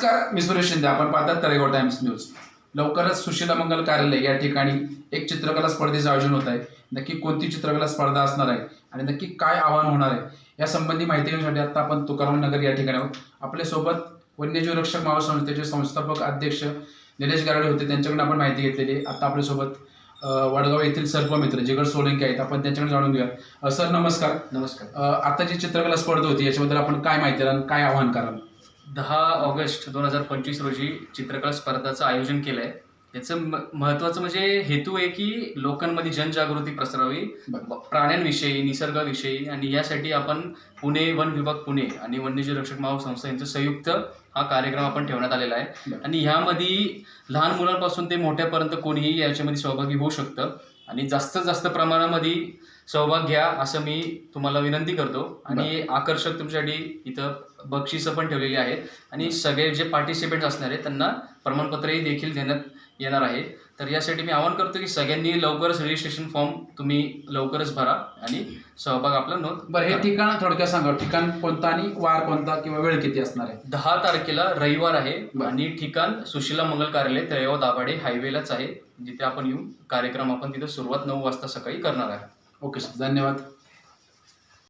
नमस्कार मी सुरेश शिंदे. आपण पाहतात तळेगाव टाइम्स न्यूज. लवकरच सुशीला मंगल कार्यालय या ठिकाणी एक चित्रकला स्पर्धेचं आयोजन होत आहे. नक्की कोणती चित्रकला स्पर्धा असणार आहे आणि नक्की काय आव्हान होणार आहे या संबंधी माहिती घेण्यासाठी आता आपण तुकाराम नगर या ठिकाणी आहोत. आपल्यासोबत वन्यजीव रक्षक महासंस्थेचे संस्थापक अध्यक्ष निलेश गारडे होते. त्यांच्याकडून आपण माहिती घेतलेली आहे. आता आपल्यासोबत वडगाव येथील सर्पमित्र जिगड सोलंकी आहेत. आपण त्यांच्याकडे जाणून घेऊया. सर नमस्कार. नमस्कार. आता जी चित्रकला स्पर्धा होती याच्याबद्दल आपण काय माहिती आणि काय आव्हान कराल? दहा ऑगस्ट दोन हजार पंचवीस रोजी चित्रकला स्पर्धाचं आयोजन केलं आहे याचं म- महत्त्वाचं म्हणजे हेतू आहे की लोकांमध्ये जनजागृती पसरावी. प्राण्यांविषयी निसर्गाविषयी आणि यासाठी आपण पुणे वन विभाग पुणे आणि वन्यजीव रक्षक महासंस्था यांचं संयुक्त हा कार्यक्रम आपण ठेवण्यात आलेला आहे. आणि ह्यामध्ये लहान मुलांपासून ते मोठ्यापर्यंत कोणीही याच्यामध्ये सहभागी होऊ शकतं आणि जास्तीत जास्त प्रमाणामध्ये सहभाग घ्या असं मी तुम्हाला विनंती करतो. आणि आकर्षक तुमच्यासाठी इथं बक्षिसं पण ठेवलेली आहेत. आणि सगळे जे पार्टिसिपेंट्स असणार आहेत त्यांना प्रमाणपत्रही देखील देण्यात येणार आहे. तर यासाठी मी आवाहन करतो की सगळ्यांनी लवकरच रजिस्ट्रेशन फॉर्म तुम्ही लवकरच भरा आणि सहभाग आपला नोंद बरं हे. ठिकाण थोडक्यात सांगा. ठिकाण कोणतं आणि वार कोणता किंवा वेळ किती असणार आहे? दहा तारखेला रविवार आहे. आणि ठिकाण सुशीला मंगल कार्यालय तळेगाव दाभाडे हायवेलाच आहे. जिथे आपण येऊन कार्यक्रम आपण तिथे सुरुवात नऊ वाजता सकाळी करणार आहे. ओके सर धन्यवाद.